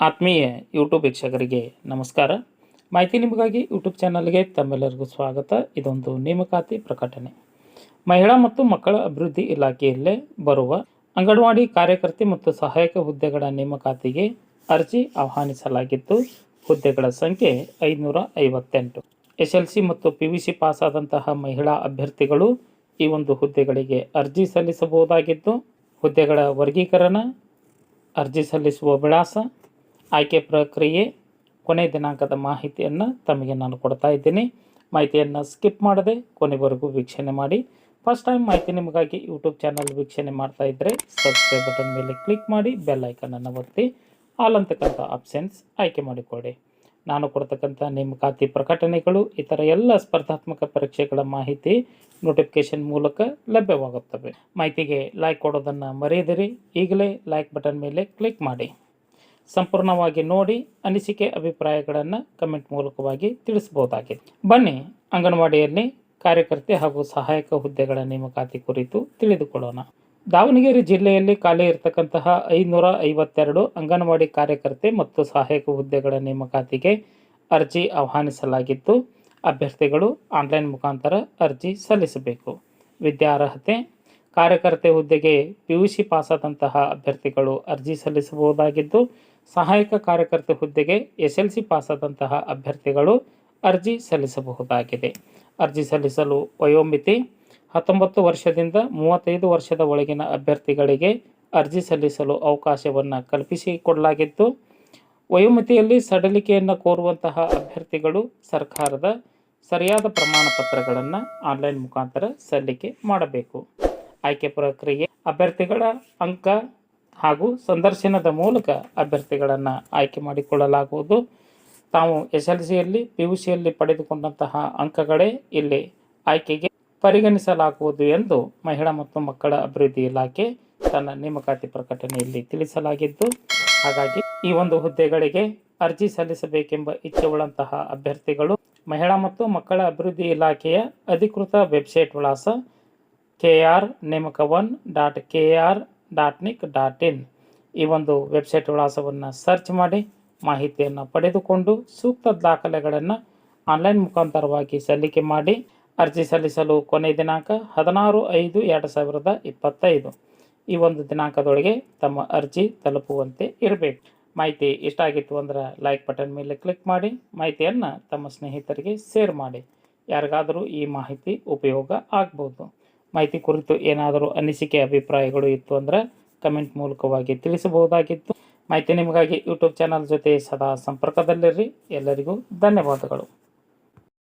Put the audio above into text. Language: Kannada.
ಆತ್ಮೀಯ ಯೂಟ್ಯೂಬ್ ವೀಕ್ಷಕರಿಗೆ ನಮಸ್ಕಾರ. ಮಾಹಿತಿ ನಿಮಗಾಗಿ ಯೂಟ್ಯೂಬ್ ಚಾನಲ್ಗೆ ತಮ್ಮೆಲ್ಲರಿಗೂ ಸ್ವಾಗತ. ಇದೊಂದು ನೇಮಕಾತಿ ಪ್ರಕಟಣೆ. ಮಹಿಳಾ ಮತ್ತು ಮಕ್ಕಳ ಅಭಿವೃದ್ಧಿ ಇಲಾಖೆಯಲ್ಲೇ ಬರುವ ಅಂಗನವಾಡಿ ಕಾರ್ಯಕರ್ತೆ ಮತ್ತು ಸಹಾಯಕ ಹುದ್ದೆಗಳ ನೇಮಕಾತಿಗೆ ಅರ್ಜಿ ಆಹ್ವಾನಿಸಲಾಗಿದ್ದು, ಹುದ್ದೆಗಳ ಸಂಖ್ಯೆ ಐದುನೂರ ಐವತ್ತೆಂಟು ಎಸ್ ಎಲ್ ಸಿ ಮತ್ತು ಪಿ ವಿ ಸಿ ಪಾಸಾದಂತಹ ಮಹಿಳಾ ಅಭ್ಯರ್ಥಿಗಳು ಈ ಒಂದು ಹುದ್ದೆಗಳಿಗೆ ಅರ್ಜಿ ಸಲ್ಲಿಸಬಹುದಾಗಿದ್ದು, ಹುದ್ದೆಗಳ ವರ್ಗೀಕರಣ, ಅರ್ಜಿ ಸಲ್ಲಿಸುವ ವಿಳಾಸ ಆಯ್ಕೆ ಪ್ರಕ್ರಿಯೆ, ಕೊನೆ ದಿನಾಂಕದ ಮಾಹಿತಿಯನ್ನು ತಮಗೆ ನಾನು ಕೊಡ್ತಾ ಇದ್ದೀನಿ. ಮಾಹಿತಿಯನ್ನು ಸ್ಕಿಪ್ ಮಾಡದೆ ಕೊನೆವರೆಗೂ ವೀಕ್ಷಣೆ ಮಾಡಿ. ಫಸ್ಟ್ ಟೈಮ್ ಮಾಹಿತಿ ನಿಮಗಾಗಿ ಯೂಟ್ಯೂಬ್ ಚಾನಲ್ ವೀಕ್ಷಣೆ ಮಾಡ್ತಾ ಇದ್ದರೆ ಸಬ್ಸ್ಕ್ರೈಬ್ ಬಟನ್ ಮೇಲೆ ಕ್ಲಿಕ್ ಮಾಡಿ, ಬೆಲ್ ಐಕನನ್ನು ಒತ್ತಿ, ಆಲ್ ಅಂತಕ್ಕಂಥ ಆಪ್ಷನ್ಸ್ ಆಯ್ಕೆ ಮಾಡಿಕೊಳ್ಳಿ. ನಾನು ಕೊಡ್ತಕ್ಕಂಥ ನೇಮಕಾತಿ ಪ್ರಕಟಣೆಗಳು, ಇತರ ಎಲ್ಲ ಸ್ಪರ್ಧಾತ್ಮಕ ಪರೀಕ್ಷೆಗಳ ಮಾಹಿತಿ ನೋಟಿಫಿಕೇಶನ್ ಮೂಲಕ ಲಭ್ಯವಾಗುತ್ತವೆ. ಮಾಹಿತಿಗೆ ಲೈಕ್ ಕೊಡೋದನ್ನು ಮರೆಯದಿರಿ. ಈಗಲೇ ಲೈಕ್ ಬಟನ್ ಮೇಲೆ ಕ್ಲಿಕ್ ಮಾಡಿ. ಸಂಪೂರ್ಣವಾಗಿ ನೋಡಿ ಅನಿಸಿಕೆ ಅಭಿಪ್ರಾಯಗಳನ್ನು ಕಮೆಂಟ್ ಮೂಲಕವಾಗಿ ತಿಳಿಸಬಹುದಾಗಿದೆ. ಬನ್ನಿ ಅಂಗನವಾಡಿಯಲ್ಲಿ ಕಾರ್ಯಕರ್ತೆ ಹಾಗೂ ಸಹಾಯಕ ಹುದ್ದೆಗಳ ನೇಮಕಾತಿ ಕುರಿತು ತಿಳಿದುಕೊಳ್ಳೋಣ. ದಾವಣಗೆರೆ ಜಿಲ್ಲೆಯಲ್ಲಿ ಖಾಲಿ ಇರತಕ್ಕಂತಹ ಐನೂರ ಐವತ್ತೆರಡು ಅಂಗನವಾಡಿ ಕಾರ್ಯಕರ್ತೆ ಮತ್ತು ಸಹಾಯಕ ಹುದ್ದೆಗಳ ನೇಮಕಾತಿಗೆ ಅರ್ಜಿ ಆಹ್ವಾನಿಸಲಾಗಿದ್ದು, ಅಭ್ಯರ್ಥಿಗಳು ಆನ್ಲೈನ್ ಮುಖಾಂತರ ಅರ್ಜಿ ಸಲ್ಲಿಸಬೇಕು. ವಿದ್ಯಾರ್ಹತೆ ಕಾರ್ಯಕರ್ತೆ ಹುದ್ದೆಗೆ ಪಿ ಯು ಸಿ ಪಾಸಾದಂತಹ ಅಭ್ಯರ್ಥಿಗಳು ಅರ್ಜಿ ಸಲ್ಲಿಸಬಹುದಾಗಿದ್ದು, ಸಹಾಯಕ ಕಾರ್ಯಕರ್ತೆ ಹುದ್ದೆಗೆ ಎಸ್ ಎಲ್ ಸಿ ಪಾಸಾದಂತಹ ಅಭ್ಯರ್ಥಿಗಳು ಅರ್ಜಿ ಸಲ್ಲಿಸಬಹುದಾಗಿದೆ. ಅರ್ಜಿ ಸಲ್ಲಿಸಲು ವಯೋಮಿತಿ, ಹತ್ತೊಂಬತ್ತು ವರ್ಷದಿಂದ ಮೂವತ್ತೈದು ವರ್ಷದ ಒಳಗಿನ ಅಭ್ಯರ್ಥಿಗಳಿಗೆ ಅರ್ಜಿ ಸಲ್ಲಿಸಲು ಅವಕಾಶವನ್ನು ಕಲ್ಪಿಸಿಕೊಡಲಾಗಿದ್ದು, ವಯೋಮಿತಿಯಲ್ಲಿ ಸಡಿಲಿಕೆಯನ್ನು ಕೋರುವಂತಹ ಅಭ್ಯರ್ಥಿಗಳು ಸರ್ಕಾರದ ಸರಿಯಾದ ಪ್ರಮಾಣ ಪತ್ರಗಳನ್ನು ಆನ್ಲೈನ್ ಮುಖಾಂತರ ಸಲ್ಲಿಕೆ ಮಾಡಬೇಕು. ಆಯ್ಕೆ ಪ್ರಕ್ರಿಯೆ ಅಭ್ಯರ್ಥಿಗಳ ಅಂಕ ಹಾಗೂ ಸಂದರ್ಶನದ ಮೂಲಕ ಅಭ್ಯರ್ಥಿಗಳನ್ನು ಆಯ್ಕೆ ಮಾಡಿಕೊಳ್ಳಲಾಗುವುದು. ತಾವು ಎಸ್ ಎಲ್ ಸಿಯಲ್ಲಿ ಪಿ ಯು ಸಿಯಲ್ಲಿ ಪಡೆದುಕೊಂಡಂತಹ ಅಂಕಗಳೇ ಇಲ್ಲಿ ಆಯ್ಕೆಗೆ ಪರಿಗಣಿಸಲಾಗುವುದು ಎಂದು ಮಹಿಳಾ ಮತ್ತು ಮಕ್ಕಳ ಅಭಿವೃದ್ಧಿ ಇಲಾಖೆ ತನ್ನ ನೇಮಕಾತಿ ಪ್ರಕಟಣೆಯಲ್ಲಿ ತಿಳಿಸಲಾಗಿದ್ದು, ಹಾಗಾಗಿ ಈ ಒಂದು ಹುದ್ದೆಗಳಿಗೆ ಅರ್ಜಿ ಸಲ್ಲಿಸಬೇಕೆಂಬ ಇಚ್ಛೆಯುಳ್ಳಂತಹ ಅಭ್ಯರ್ಥಿಗಳು ಮಹಿಳಾ ಮತ್ತು ಮಕ್ಕಳ ಅಭಿವೃದ್ಧಿ ಇಲಾಖೆಯ ಅಧಿಕೃತ ವೆಬ್ಸೈಟ್ ವಿಳಾಸ ಕೆ ಆರ್ ನೇಮಕ one dot K R dot nic dot in. ಈ ಒಂದು ವೆಬ್ಸೈಟ್ ವಿಳಾಸವನ್ನು ಸರ್ಚ್ ಮಾಡಿ ಮಾಹಿತಿಯನ್ನು ಪಡೆದುಕೊಂಡು ಸೂಕ್ತ ದಾಖಲೆಗಳನ್ನು ಆನ್ಲೈನ್ ಮುಖಾಂತರವಾಗಿ ಸಲ್ಲಿಕೆ ಮಾಡಿ ಅರ್ಜಿ ಸಲ್ಲಿಸಲು ಕೊನೆ ದಿನಾಂಕ ಹದಿನಾರು ಐದು ಎರಡು ಸಾವಿರದ ಇಪ್ಪತ್ತೈದು. ಈ ಒಂದು ದಿನಾಂಕದೊಳಗೆ ತಮ್ಮ ಅರ್ಜಿ ತಲುಪುವಂತೆ ಇರಬೇಕು. ಮಾಹಿತಿ ಇಷ್ಟ ಆಗಿತ್ತು ಅಂದ್ರೆ ಲೈಕ್ ಬಟನ್ ಮೇಲೆ ಕ್ಲಿಕ್ ಮಾಡಿ, ಮಾಹಿತಿಯನ್ನು ತಮ್ಮ ಸ್ನೇಹಿತರಿಗೆ ಶೇರ್ ಮಾಡಿ. ಯಾರಿಗಾದರೂ ಈ ಮಾಹಿತಿ ಉಪಯೋಗ ಆಗ್ಬೋದು. ಮಾಹಿತಿ ಕುರಿತು ಏನಾದರೂ ಅನಿಸಿಕೆ, ಅಭಿಪ್ರಾಯಗಳು ಇತ್ತು ಅಂದ್ರೆ ಕಮೆಂಟ್ ಮೂಲಕವಾಗಿ ತಿಳಿಸಬಹುದಾಗಿತ್ತು. ಮಾಹಿತಿ ನಿಮಗಾಗಿ ಯೂಟ್ಯೂಬ್ ಚಾನಲ್ ಜೊತೆ ಸದಾ ಸಂಪರ್ಕದಲ್ಲಿರ್ರಿ ಎಲ್ಲರಿಗೂ ಧನ್ಯವಾದಗಳು.